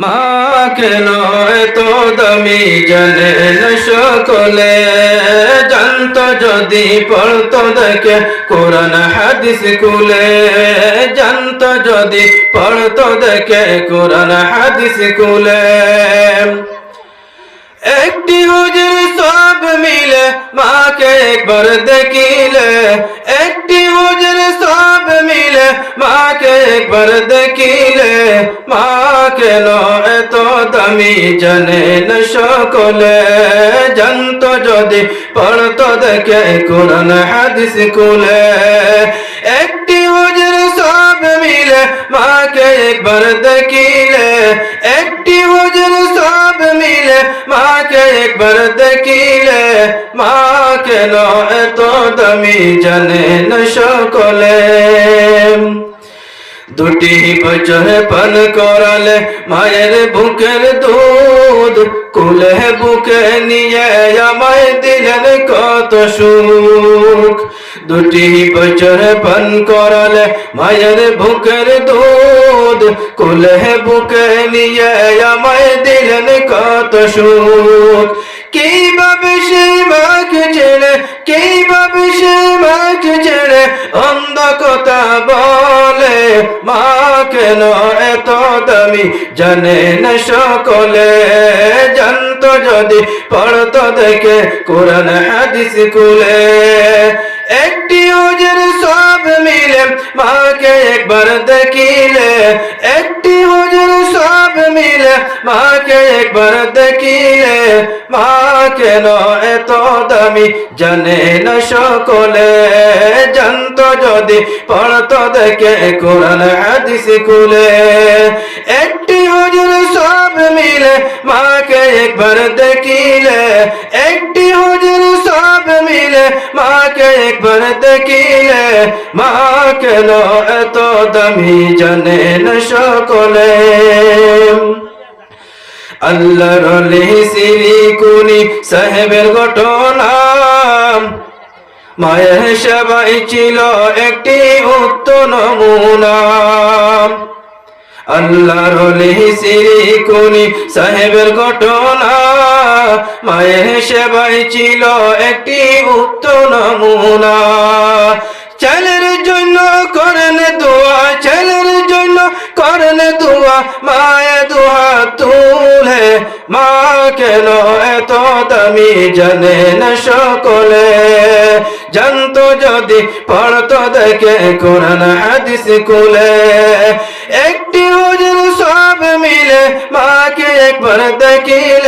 মা কেন এত দামি জানেন সকলে। জানত যদি পড়তো দেখে, কোরআন হাদিস কুলে জানত যদি পড়তো দেখে, কোরআন হাদিস কুলে একটি হুজুর সব মিলে, মাকে একবার দেখিলে। একটি হুজুর সব মিলে, মাকে একবার দেখিলে। মা কেন এত দামি জানে না সকলে। জানত যদি পড়তো দেখে কোরআন হাদিস কুলে একটি হুজুর সব মিলে মাকে একবার দেখিলে। একটি হুজুর সব মিলে মাকে একবার দেখিলে। মা কেন এত দামি জানে না সকলে? দুটি বছর পান করালে মায়ের বুকের দুধ, কুলে বুকে নিয়ে আমায় দিলেন কত সুখ। দুটি বছর পান করালে মায়ের বুকের দুধ, কুলে বুকে নিয়ে আমায় দিলেন কত সুখ। কীভাবে সেই মাকে ছেড়ে কীভাবে সেই মাকে ছেড়ে অন্ধ কথা বলে মা কেন এত দামি, জানে না সকলে। জানতো যদি পড়তো দেখে, কোরআন হাদিস কুলে একটি ওজের সব মিলে মাকে একবার দেখিলে। একটি ওজের সব মিলে মাকে একবার দেখিলে। মা কেন এত দামি, জানে না সকলে। জানতো যদি পড়তো দেখে কোরআন হাদিস কুলে একটি হুজুর সব মিলে মাকে একবার দেখিলে। একটি হুজুর সব মিলে মাকে একবার দেখিলে। মা কেন এত দামি, জানে না সকলে। আল্লাহর সিরি কুনি সাহেবের ঘটনা। মায়ের সেবাই ছিল একটি উত্তম নমুনা আল্লাহর সিরি কুনি সাহেবের ঘটনা। মায়ের সেবাই ছিল একটি উত্তম নমুনা ছেলের জন্য করেন দোয়া, ছেলের জন্য করেন দোয়া মায়ে দোয়া তুলে মা কেন এত দামি জানে না সকলে? জানতো যদি পড়তো দেখে কোরআন হাদিস কুলে একটি হুজুর সব মিলে মাকে একবার দেখিলে।